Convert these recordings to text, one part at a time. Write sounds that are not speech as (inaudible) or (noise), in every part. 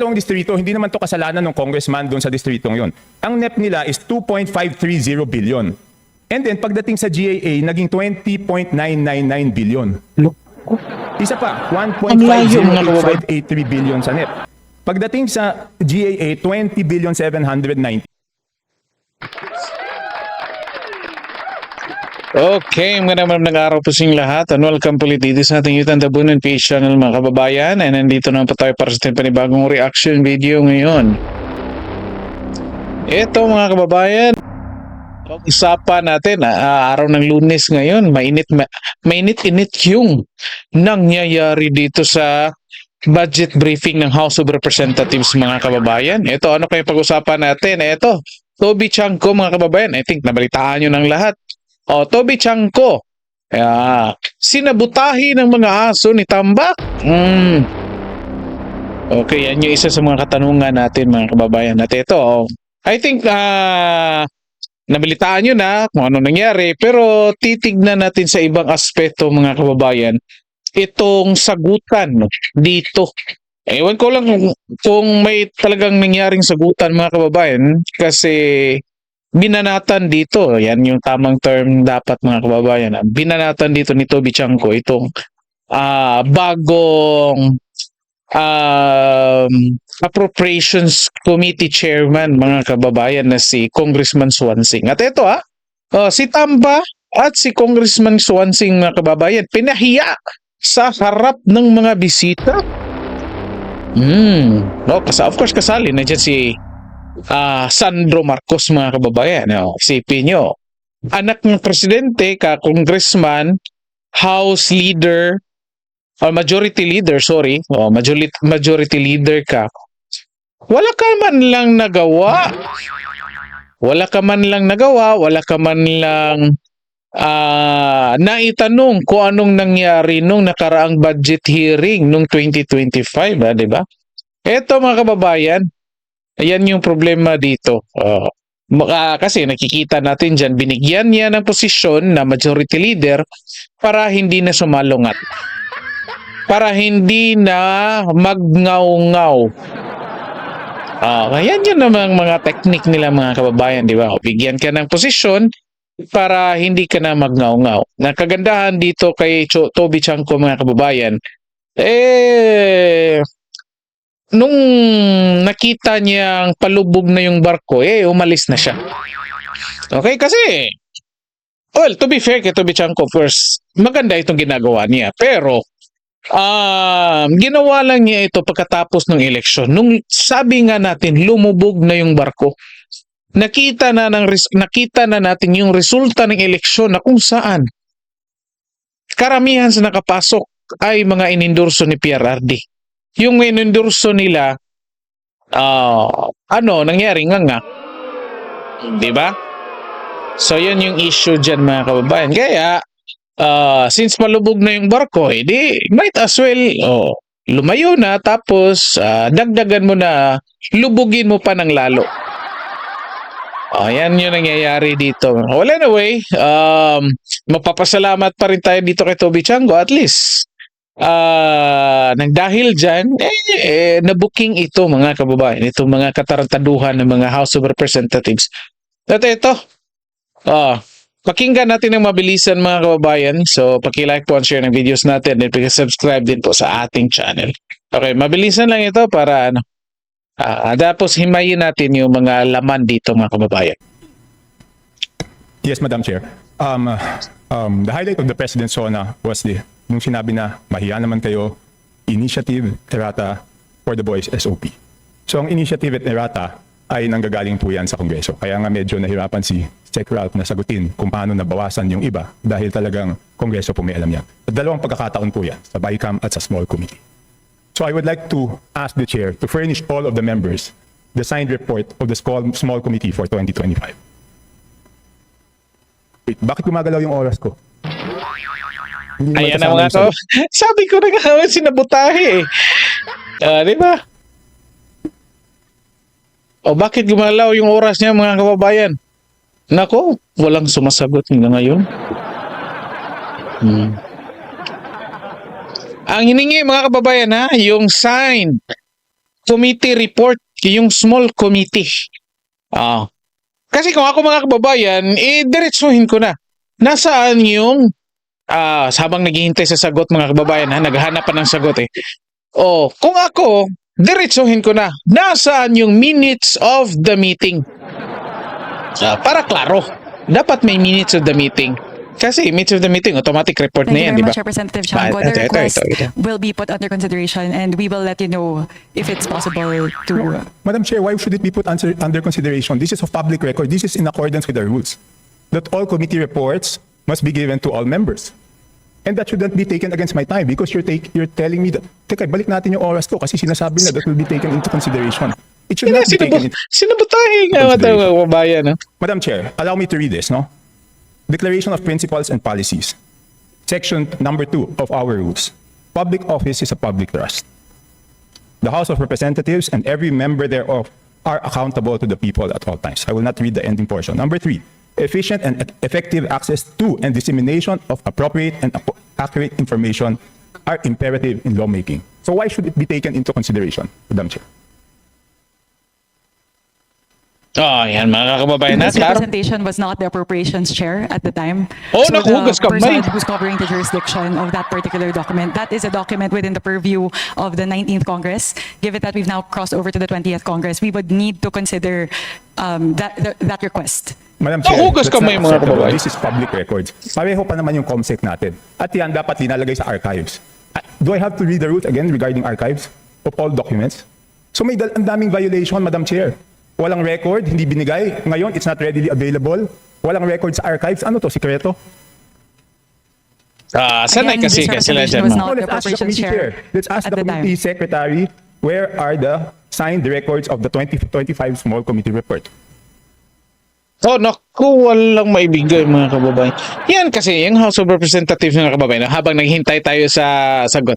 Itong distrito, hindi naman to kasalanan ng congressman doon sa distritong yon. Ang NEP nila is 2.530 billion. And then pagdating sa GAA, naging 20.999 billion. Isa pa, Ang layo, mga kababayan. 1.50853 billion sa NEP. Pagdating sa GAA, 20 billion 790. Okay, mga naman ng araw po sa lahat and welcome po ulit dito sa ating Yutan Tabunan PH channel mga kababayan and nandito na po tayo para sa ating panibagong reaction video ngayon. Ito mga kababayan, usapan natin, ah, araw ng lunes ngayon, mainit, ma- mainit-init yung nangyayari dito sa budget briefing ng House of Representatives mga kababayan. Ito, ano kayo pag-usapan natin? Ito, Toby Chanko mga kababayan, I think nabalitaan nyo ng lahat. O, Toby Chanko. Yeah. Sinabutahi ng mga aso ni Tambak. Mm. Okay, yan yung isa sa mga katanungan natin mga kababayan. At ito, oh, I think ah nabalitaan nyo na kung ano nangyari, pero titignan natin sa ibang aspeto mga kababayan itong sagutan dito. Ewan ko lang kung may talagang nangyaring sagutan mga kababayan kasi binanatan dito, yan yung tamang term dapat mga kababayan. Binanatan dito ni Toby Chanko itong ah, bagong um, Appropriations Committee Chairman mga kababayan na si Congressman Swansing. At ito ah, oh, si Tamba at si Congressman Swansing mga kababayan pinahiya sa harap ng mga bisita. Hmm. No, kasi of course kasali nandiyan si ah, Sandro Marcos mga kababayan. No, isipin nyo. Anak ng presidente ka, congressman, house leader, or majority leader, sorry. Oh, majority, majority leader ka. Wala ka man lang nagawa. Wala ka man lang nagawa, wala ka man lang ah naitanong kung anong nangyari nung nakaraang budget hearing nung 2025, ah, di ba? Eto mga kababayan, ayan yung problema dito. Oh. Maka- kasi nakikita natin dyan, binigyan niya ng posisyon na majority leader para hindi na sumalungat. Para hindi na magngaw-ngaw. Ah, ayan yun namang mga technique nila mga kababayan, di ba? Bigyan ka ng posisyon para hindi ka na magngaw-ngaw. Nakagandahan dito kay Cho- Toby Chanko mga kababayan, eh, nung nakita niyang palubog na yung barko, eh, umalis na siya. Okay, kasi, well, to be fair kay Toby Chanko, first, maganda itong ginagawa niya. Pero, um, ginawa lang niya ito pagkatapos ng eleksyon. Nung sabi nga natin, lumubog na yung barko. Nakita na ng nakita na natin yung resulta ng eleksyon na kung saan karamihan sa nakapasok ay mga inendorso ni PRRD. Yung inendorso nila ah ano nangyari nga nga 'di ba? So yun yung issue diyan mga kababayan. Kaya ah, since malubog na yung barko, edi might as well oh, lumayo na tapos ah, dagdagan mo na lubugin mo pa ng lalo. Ayan yung nangyayari dito. Well, anyway, um, mapapasalamat pa rin tayo dito kay Toby Chango. At least, ah nang dahil dyan, eh, eh, nabuking ito mga kababayan, itong mga katarantaduhan ng mga House of Representatives. At ito, ah, pakinggan natin ng mabilisan mga kababayan. So, paki-like po and share ng videos natin and paki-subscribe din po sa ating channel. Okay, mabilisan lang ito para ano, ah, tapos himayin natin yung mga laman dito mga kababayan. Yes, Madam Chair. Um, uh, um, the highlight of the President's SONA was the, nung sinabi na, mahiya naman kayo, Initiative Errata for the Boys SOP. So ang Initiative at Errata ay nanggagaling po yan sa Kongreso. Kaya nga medyo nahirapan si Sec Ralph na sagutin kung paano nabawasan yung iba dahil talagang Kongreso po may alam yan. At dalawang pagkakataon po yan, sa BICAM at sa Small Committee. So I would like to ask the Chair to furnish all of the members the signed report of the small, Committee for 2025. Wait, bakit gumagalaw yung oras ko? Hindi Ayan na mga to. (laughs) Sabi ko na nga, sinabutahe eh. Ah, di ba? O bakit gumalaw yung oras niya mga kababayan? Nako, walang sumasagot hanggang ngayon. Hmm. Ang hiningi mga kababayan ha, yung sign committee report, yung small committee. Ah. kasi kung ako mga kababayan, eh diretsuhin ko na. Nasaan yung ah habang naghihintay sa sagot mga kababayan ha, naghahanap pa ng sagot eh. Oh, kung ako, diretsuhin ko na. Nasaan yung minutes of the meeting? Ah, para klaro. Dapat may minutes of the meeting. Kasi minutes of the meeting, automatic report Thank na you yan, di ba? much, Representative Ba- Chanco. ito, The ito, request ito, ito. will be put under consideration and we will let you know if it's possible to... Madam Chair, why should it be put under, under consideration? This is of public record. This is in accordance with the rules. That all committee reports must be given to all members. And that shouldn't be taken against my time because you're, take, you're telling me that, teka, balik natin yung oras ko kasi sinasabi na that will be taken into consideration. It should Hindi, not be taken into sinabutahin nga mga kababayan. No? Madam Chair, allow me to read this, no? Declaration of Principles and Policies. Section number two of our rules. Public office is a public trust. The House of Representatives and every member thereof are accountable to the people at all times. I will not read the ending portion. Number three, efficient and effective access to and dissemination of appropriate and accurate information are imperative in lawmaking. So why should it be taken into consideration, Madam Chair? Oh, yan mga kababayan This natin. representation was not the appropriations chair at the time. Oh, so nakuhugas the kamay. person who's covering the jurisdiction of that particular document, that is a document within the purview of the 19th Congress. Given that we've now crossed over to the 20th Congress, we would need to consider um, that, that, that request. Madam Chair, Nahugas that's kamay, not mga acceptable. kababayan. This is public records. Pareho pa naman yung COMSEC natin. At yan dapat linalagay sa archives. Ah, Do I have to read the rules again regarding archives of all documents? So may dal- ang daming violation, Madam Chair. Walang record, hindi binigay. Ngayon, it's not readily available. Walang record sa archives. Ano to, sikreto? Ah, sanay Again, kasi this kasi sila dyan. was mga- not- No, let's ask the committee chair chair. Let's ask at the the time. committee secretary where are the signed records of the 2025 small committee report. Oh, naku, walang maibigay mga kababayan. Yan kasi, yung House of Representatives mga kababayan, habang naghintay tayo sa sagot,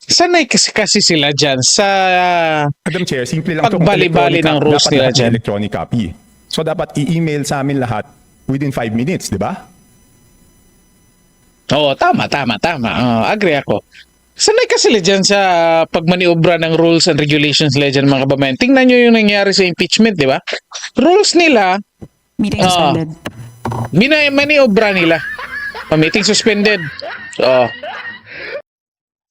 sanay kasi, kasi sila dyan sa... Madam Chair, simple lang to. Kung Pagbali-bali electronic ng copy, rules dapat nila lahat dyan. electronic copy. So dapat i-email sa amin lahat within 5 minutes, di ba? Oo, tama, tama, tama. Oh, agree ako. Sanay kasi sila dyan sa pagmaniobra ng rules and regulations nila dyan mga kababayan. Tingnan nyo yung nangyari sa impeachment, di ba? Rules nila, Meeting Ah. suspended. Minamaniobra nila. A meeting suspended. So,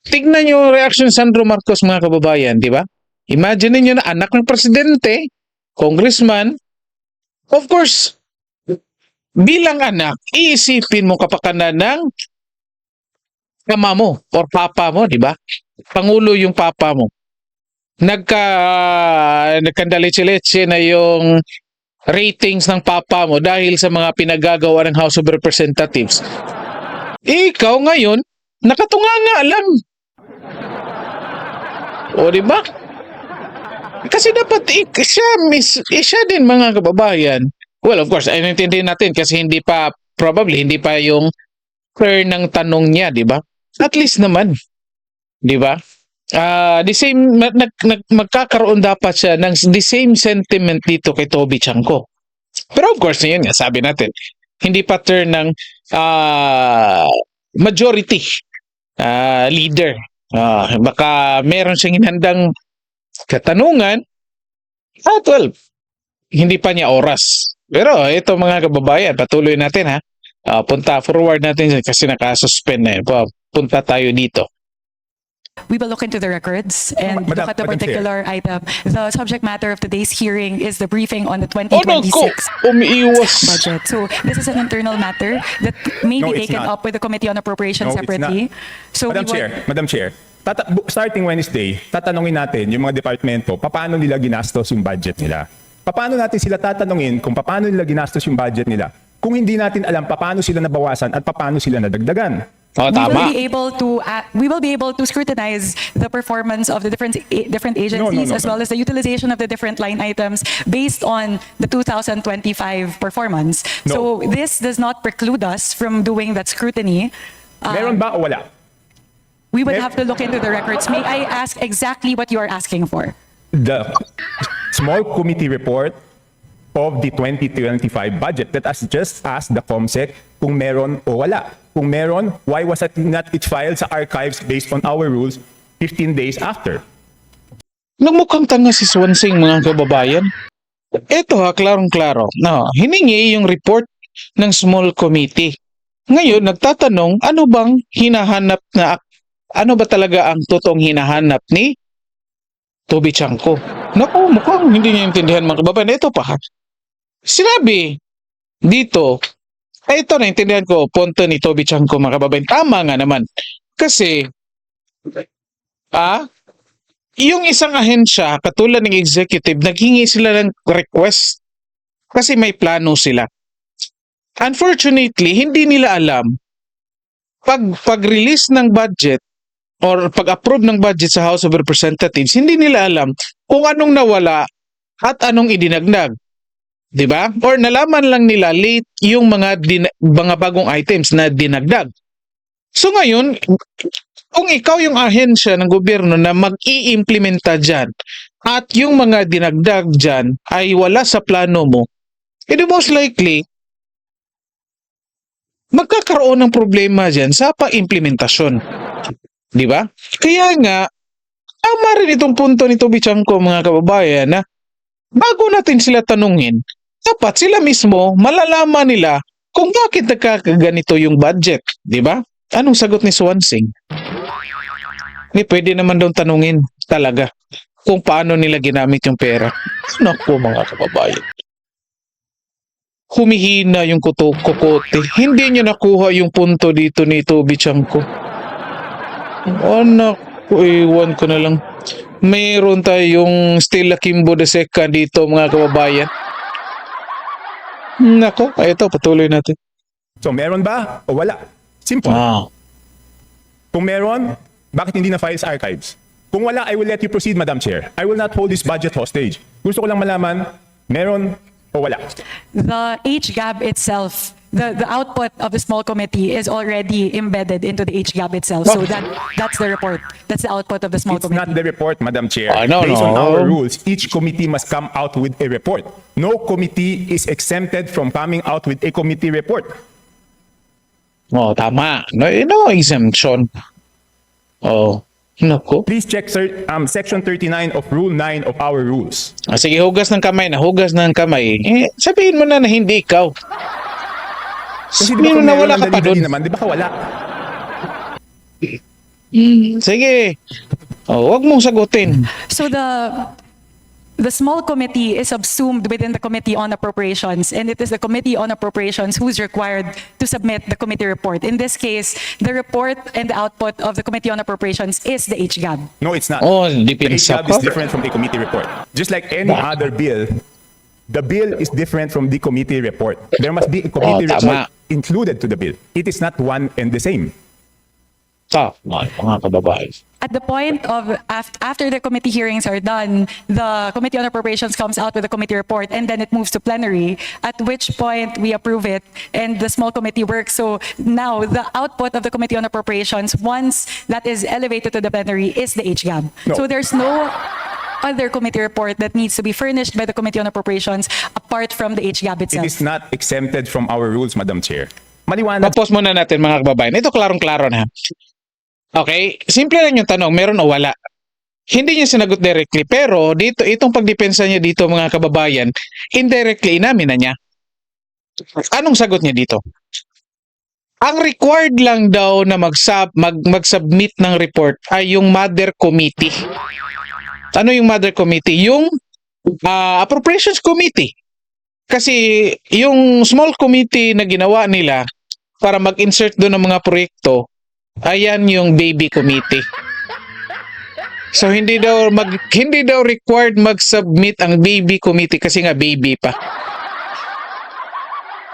tignan yung reaction Sandro Marcos mga kababayan, di ba? Imagine niyo na anak ng presidente, congressman, of course, bilang anak, iisipin mo kapakanan ng ama mo or papa mo, di ba? Pangulo yung papa mo. Nagka, nagkandalitsi-litsi na yung ratings ng papa mo dahil sa mga pinagagawa ng House of Representatives. Ikaw ngayon, nakatunganga lang. O, di ba? Kasi dapat siya, miss, eh, siya din mga kababayan. Well, of course, ay naintindihan natin kasi hindi pa, probably, hindi pa yung turn ng tanong niya, di ba? At least naman. Di ba? Ah, the same nag, nag, magkakaroon dapat siya ng the same sentiment dito kay Toby Chanko. Pero of course, yun nga, sabi natin, hindi pa turn ng ah, majority ah, leader. Ah, baka meron siyang hinandang katanungan at well, hindi pa niya oras. Pero ito mga kababayan, patuloy natin ha. Ah, punta forward natin kasi nakasuspend na yun. Pa- Punta tayo dito. We will look into the records and Madam- look at the Madam Chair. particular item. The subject matter of today's hearing is the briefing on the Oh no, ko! 2026 Umiiwas. budget. So this is an internal matter that may No, be it's taken not. up with the Committee on Appropriations No, it's separately. So Madam we will- Chair, Madam Chair, tata- bu- starting Wednesday, tatanungin natin yung mga departamento, paano nila ginastos yung budget nila. Paano natin sila tatanungin kung paano nila ginastos yung budget nila kung hindi natin alam paano sila nabawasan at paano sila nadagdagan. Oh, we tama. will be able to uh, we will be able to scrutinize the performance of the different a- different agencies no, as no. well as the utilization of the different line items based on the 2025 performance. So this does not preclude us from doing that scrutiny. Meron ba o wala? we would Mer- have to look into the records. May I ask exactly what you are asking for? The small committee report of the 2025 budget that has just asked the COMSEC kung meron o wala. Kung meron, why was it not it filed sa archives based on our rules 15 days after? Nagmukhang tanga si Swansing mga kababayan. Ito ha, klarong-klaro. No, hiningi yung report ng small committee. Ngayon, nagtatanong, ano bang hinahanap na, ano ba talaga ang totoong hinahanap ni Toby Chanko? Naku, mukhang hindi niya intindihan mga kababayan. Ito pa ha. Sinabi dito, ay ito naintindihan ko, punto ni Toby Chanko mga kababayan. Tama nga naman. Kasi, ah, yung isang ahensya, katulad ng executive, naghingi sila ng request kasi may plano sila. Unfortunately, hindi nila alam pag pag-release ng budget or pag-approve ng budget sa House of Representatives, hindi nila alam kung anong nawala at anong idinagdag. 'Di ba? Or nalaman lang nila late yung mga mga bagong items na dinagdag. So ngayon, kung ikaw yung ahensya ng gobyerno na mag-iimplementa dyan at yung mga dinagdag dyan ay wala sa plano mo, edi most likely, magkakaroon ng problema dyan sa pa-implementasyon. Di ba? Kaya nga, tama rin itong punto ni Toby Chanko mga kababayan na bago natin sila tanungin, dapat sila mismo malalaman nila kung bakit nagkakaganito yung budget. Di ba? Anong sagot ni Swansing? Ni pwede naman daw tanungin talaga kung paano nila ginamit yung pera. Naku mga kababayan. Humihina yung kuto kokote. Hindi niya nakuha yung punto dito ni Toby Chanko. Anak ko, iwan ko na lang. Mayroon tayong Stella Kimbo de Seca dito mga kababayan. Nako, ay ito, patuloy natin. So meron ba o wala? Simple. Ah. Kung meron, bakit hindi na file sa archives? Kung wala, I will let you proceed, Madam Chair. I will not hold this budget hostage. Gusto ko lang malaman, meron o wala. The HGAB itself, the, the output of the small committee is already embedded into the HGAB itself. So that that's the report. That's the output of the small It's committee. not the report, Madam Chair. I know, Based on no. our rules, each committee must come out with a report. No committee is exempted from coming out with a committee report. Oh, tama. No, no exemption. Oh, nako. Please check sir, um, section 39 of Rule 9 of our rules. Ah, sige, hugas ng kamay na, hugas ng kamay. Eh, sabihin mo na na hindi ikaw. Kasi di ba kung na wala ka pa delivery doon. naman, di ba ka wala? Mm. Sige. Oh, wag mong sagutin. So the the small committee is subsumed within the Committee on Appropriations, and it is the Committee on Appropriations who's required to submit the committee report. In this case, the report and the output of the Committee on Appropriations is the HGAB. No, it's not. Oh, The depensa HGAB pa. is different from the committee report. Just like any other bill, the bill is different from the committee report. There must be a committee Oh, tama. report included to the bill. It is not one and the same. Tama, mga kababayan. At the point of af- after the committee hearings are done, the Committee on Appropriations comes out with a committee report, and then it moves to plenary. At which point we approve it, and the small committee works. So now the output of the Committee on Appropriations, once that is elevated to the plenary, is the HGAB. No. So there's no other committee report that needs to be furnished by the Committee on Appropriations apart from the HGAB It itself. is not exempted from our rules, Madam Chair. Maliwanag. Tapos muna natin mga kababayan. Ito klarong-klaro na. Okay, simple lang yung tanong, meron o wala. Hindi niya sinagot directly, pero dito itong pagdepensa niya dito mga kababayan, indirectly inamin na niya. Anong sagot niya dito? Ang required lang daw na mag-sub, mag, mag-submit ng report ay yung mother committee. Ano yung mother committee? Yung ah, appropriations committee. Kasi yung small committee na ginawa nila para mag-insert doon ng mga proyekto, ayan yung baby committee. So hindi daw mag hindi daw required mag-submit ang baby committee kasi nga baby pa.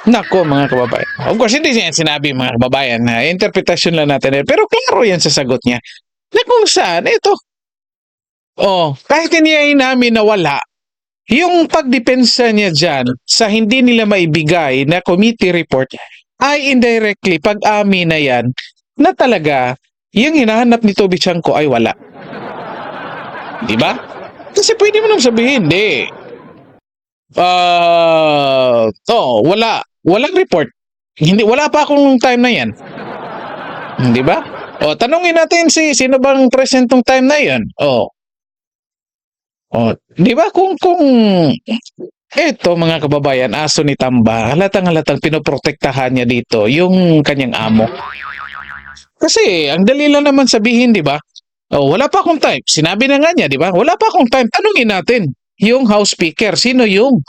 Nako mga kababayan. Of course, hindi niya sinabi mga kababayan na interpretation lang natin. eh. Pero klaro yan sa sagot niya. Na kung saan, ito. Oh, kahit hindi niya inamin na wala, yung pagdepensa niya dyan sa hindi nila maibigay na committee report ay indirectly pag-amin na yan na talaga yung hinahanap ni Toby Chanko ay wala. Di ba? Kasi pwede mo naman sabihin, hindi. Ah, oh, wala. Walang report. Hindi wala pa akong time na 'yan. Di ba? O tanungin natin si sino bang present tong time na 'yan. Oh. Oh, 'di ba kung kung eto mga kababayan, aso ni Tamba, halatang halatang pinoprotektahan niya dito yung kanyang amo. Kasi ang dali lang naman sabihin, 'di ba? Oh, wala pa akong time. Sinabi na nga niya, 'di ba? Wala pa akong time. Tanungin natin yung House Speaker, sino yung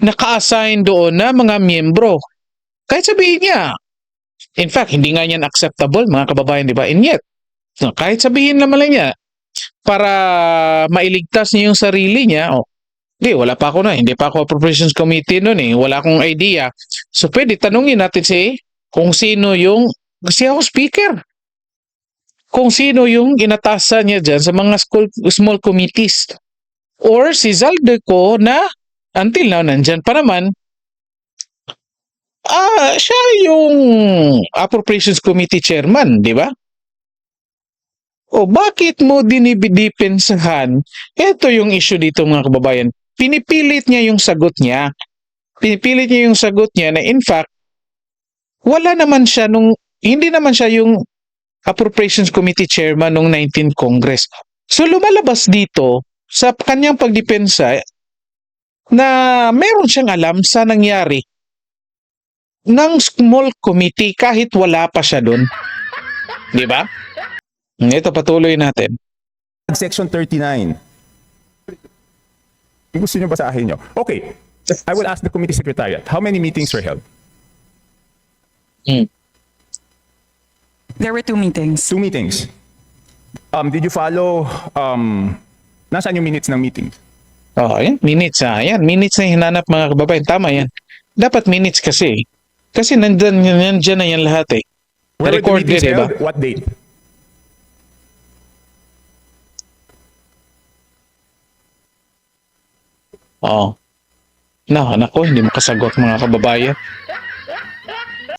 naka-assign doon na mga miyembro. Kahit sabihin niya, in fact, hindi nga yan acceptable, mga kababayan, di ba? And yet, kahit sabihin naman lang niya, para mailigtas niya yung sarili niya, oh, di, wala pa ako na, hindi pa ako appropriations committee noon eh, wala akong idea. So, pwede tanungin natin si kung sino yung, si ako speaker, kung sino yung inatasan niya dyan sa mga school, small committees. Or si Zaldeco na until now nandyan pa naman, ah, siya yung appropriations committee chairman, di ba? O bakit mo dinibidipensahan? Ito yung issue dito mga kababayan. Pinipilit niya yung sagot niya. Pinipilit niya yung sagot niya na in fact, wala naman siya nung, hindi naman siya yung appropriations committee chairman nung 19th Congress. So lumalabas dito sa kanyang pagdepensa na meron siyang alam sa nangyari ng small committee kahit wala pa siya doon. Di ba? Ito, patuloy natin. Section 39. Gusto nyo basahin nyo? Okay. I will ask the committee secretariat, how many meetings were held? There were two meetings. Two meetings. Um, did you follow, um, nasaan yung minutes ng meetings? Oh, ayan, minutes ah. Ayan, minutes na hinanap mga kababayan. Tama yan. Dapat minutes kasi. Kasi nandyan, nandyan na yan lahat eh. Where were the Recorded, meetings ba? held? What date? Oo. Na, nako, hindi makasagot mga kababayan.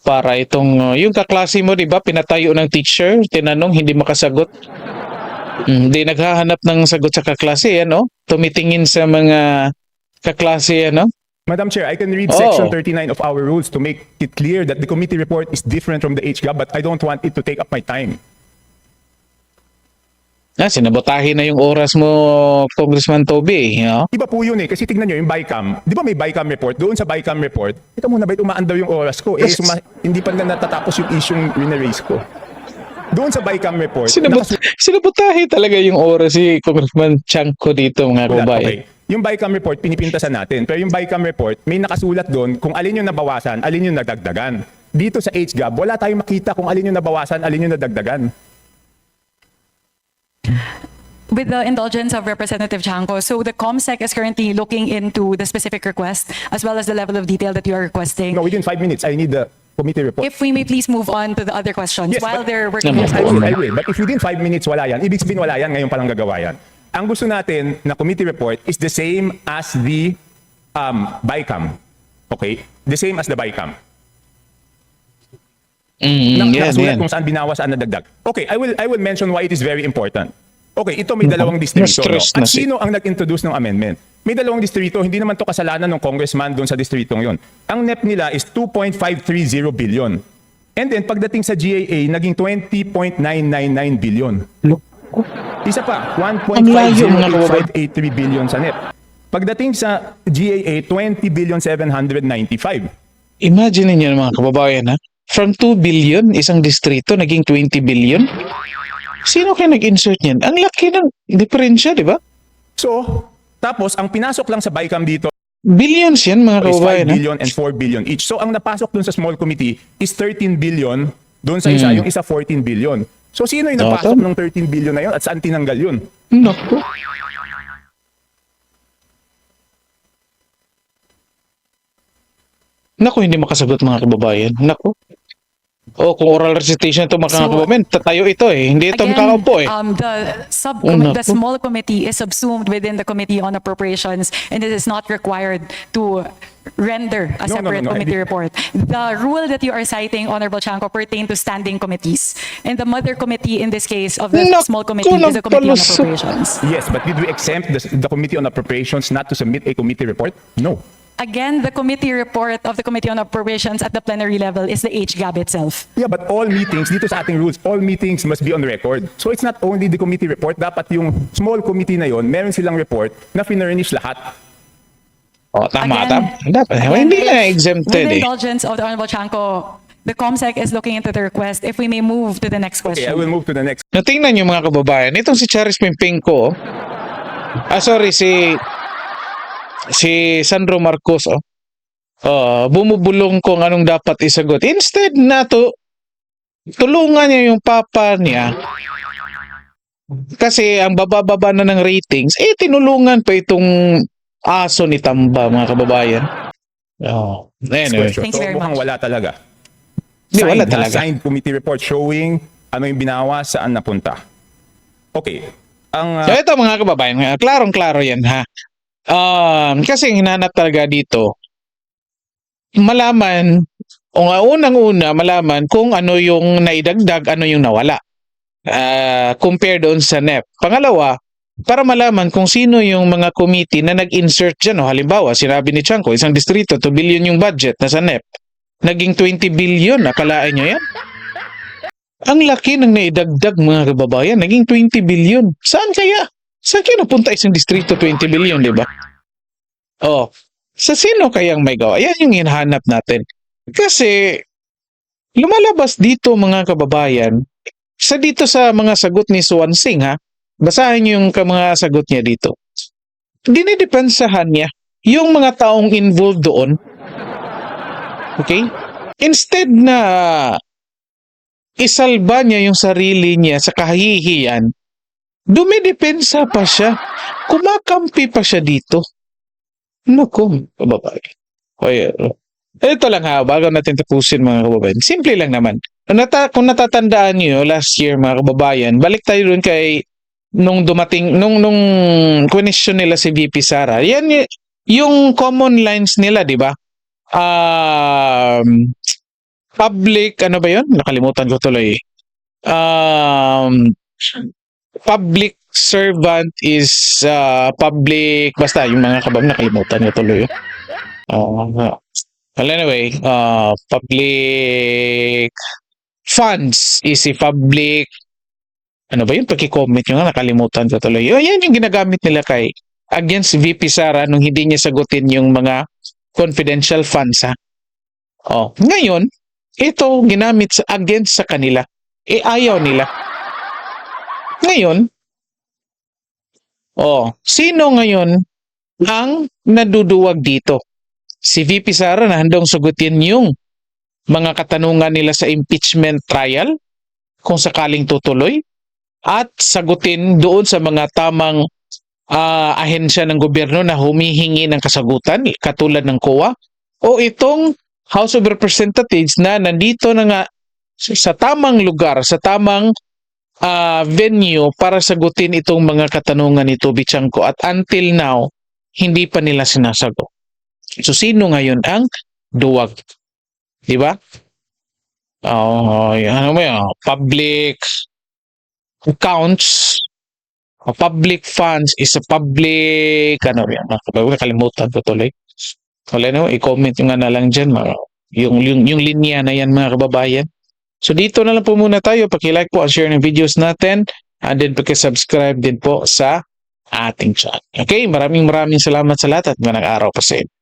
Para itong, uh, yung kaklase mo, di ba, pinatayo ng teacher, tinanong, hindi makasagot. Mm, Hindi naghahanap ng sagot sa kaklase, ano? Tumitingin sa mga kaklase, ano? Madam Chair, I can read Oh. section 39 of our rules to make it clear that the committee report is different from the HGAB, but I don't want it to take up my time. Ah, sinabotahin na yung oras mo, Congressman Toby, no? Iba po yun eh, kasi tignan nyo yung BICAM. Di ba may BICAM report? Doon sa BICAM report, ito muna ba umaandaw yung oras ko? Eh, Yes. suma- hindi pa na natatapos yung isyong rineraise ko. Doon sa BICAM report, Sinabot, sinabotahin talaga yung oras si Congressman Chanko dito, mga kababayan. okay. Yung BICAM report, pinipintasan natin. Pero yung BICAM report, may nakasulat doon kung alin yung nabawasan, alin yung nadagdagan. Dito sa HGAB, wala tayong makita kung alin yung nabawasan, alin yung nadagdagan. With the indulgence of Representative Chanco, so the COMSEC is currently looking into the specific request as well as the level of detail that you are requesting. No, within five minutes, I need the committee report. If we may please move on to the other questions Yes, while but- they're working. Yes, I on will, I will. But if within five minutes wala yan, ibig sabihin wala yan, ngayon palang gagawa yan. Ang gusto natin na committee report is the same as the um, BICAM. Okay? The same as the BICAM. Mm, Na, yan, nakasulat kung saan binawas, saan nadagdag. Okay, I will, I will mention why it is very important. Okay, ito may dalawang distrito. No? At si- sino ang nag-introduce ng amendment? May dalawang distrito, hindi naman to kasalanan ng congressman doon sa distritong yon. Ang NEP nila is 2.530 billion. And then pagdating sa GAA, naging 20.999 billion. Isa pa, Ang layo, mga kababayan. 1.50583 billion sa NEP. Pagdating sa GAA, 20 billion 795. Imagine niyo mga kababayan ha. From 2 billion, isang distrito, naging 20 billion. Sino kaya nag-insert niyan? Ang laki ng diferensya, di ba? So, tapos ang pinasok lang sa BICAM dito Billions yan, mga is 5 kababayan. ha? billion and 4 billion each. So ang napasok dun sa small committee is 13 billion, dun sa isa, yung isa 14 billion. So sino yung napasok tama. ng 13 billion na yun at saan tinanggal yun? Naku. Naku, hindi makasagot mga kababayan. Naku. O, kung oral recitation ito mga So, kababayan, tatayo ito eh. Hindi ito makakaupo eh. um, the sub Oh, the small committee is subsumed within the Committee on Appropriations and it is not required to render a No, no, no, separate no, committee report. The rule that you are citing, Honorable Chanco, pertain to standing committees. And the mother committee in this case of the Naku, small committee is the Committee on nagpalusot. Appropriations. Yes, but did we exempt the, the Committee on Appropriations not to submit a committee report? No. Again, the committee report of the Committee on Appropriations at the plenary level is the HGAB itself. Yeah, but all meetings, dito sa ating rules, all meetings must be on record. So it's not only the committee report, dapat yung small committee na yon, meron silang report na finurnish lahat. Oh, tama, Again, tama. Dapat, hindi na exempted With the eh. indulgence of the Honorable Chanco, the COMSEC is looking into the request. If we may move to the next Okay, I question. will move to the next. Natingnan niyo mga kababayan, itong si Charis Pimpingko, ah sorry, si si Sandro Marcos, oh. Oh, bumubulong kung anong dapat isagot. Instead na to, tulungan niya yung papa niya. Kasi ang bababa na ng ratings, eh tinulungan pa itong aso ni Tamba, mga kababayan. Oh. Anyway. Thank you very much. wala talaga. Hindi, wala talaga. Signed committee report showing ano yung binawa, saan napunta. Okay. Ang, uh, So ito mga kababayan, uh, klarong-klaro yan ha. Um, kasi hinanap talaga dito, malaman, o nga unang-una, malaman kung ano yung naidagdag, ano yung nawala. Ah, compare doon sa NEP. Pangalawa, para malaman kung sino yung mga committee na nag-insert dyan. O, halimbawa, sinabi ni Chanko, isang distrito, 2 billion yung budget na sa NEP. Naging 20 billion, akalaan nyo yan? Ang laki ng naidagdag mga kababayan, naging 20 billion. Saan kaya? Saan kaya napunta isang distrito 20 billion, di ba? Oh, sa sino kayang may gawa? Yan yung hinahanap natin. Kasi lumalabas dito mga kababayan, sa dito sa mga sagot ni Swan Singh ha, basahin yung mga sagot niya dito. Dinidepensahan niya yung mga taong involved doon. Okay? Instead na isalba niya yung sarili niya sa kahihiyan, dumidepensa pa siya. Kumakampi pa siya dito. Naku, kababayan. Oy, uh, ito lang ha, bago natin tapusin mga kababayan. Simple lang naman. Nata- kung natatandaan niyo last year mga kababayan, balik tayo dun kay nung dumating, nung, nung question nila si VP Sara. Yan yung common lines nila, di ba? Um, public, ano ba yun? Nakalimutan ko tuloy. Um, public servant is uh, public, basta yung mga kabab, nakalimutan ko tuloy. Uh, well, anyway, uh, public funds is a public ano ba yun? Pagki-comment nyo nga, nakalimutan ko tuloy. Oh, yan yung ginagamit nila kay against VP Sara nung hindi niya sagutin yung mga confidential funds ha. Oh, ngayon, ito ginamit sa against sa kanila. Eh ayaw nila. Ngayon, oh, sino ngayon ang naduduwag dito? Si VP Sara na handong sagutin yung mga katanungan nila sa impeachment trial kung sakaling tutuloy at sagutin doon sa mga tamang ah, ahensya ng gobyerno na humihingi ng kasagutan katulad ng COA o itong House of Representatives na nandito na nga sa tamang lugar, sa tamang ah, venue para sagutin itong mga katanungan ni Toby Chanko at until now, hindi pa nila sinasagot. So sino ngayon ang duwag? Di ba? Oh, ano mo yun? Public accounts a public funds is a public ano yan mga kababayan kalimutan ko tuloy wala na i-comment nyo nga na lang dyan yung, yung, yung linya na yan mga kababayan so dito na lang po muna tayo. Paki-like po at share ng videos natin. And then paki-subscribe din po sa ating channel. Okay? Maraming maraming salamat sa lahat at magandang araw po sa inyo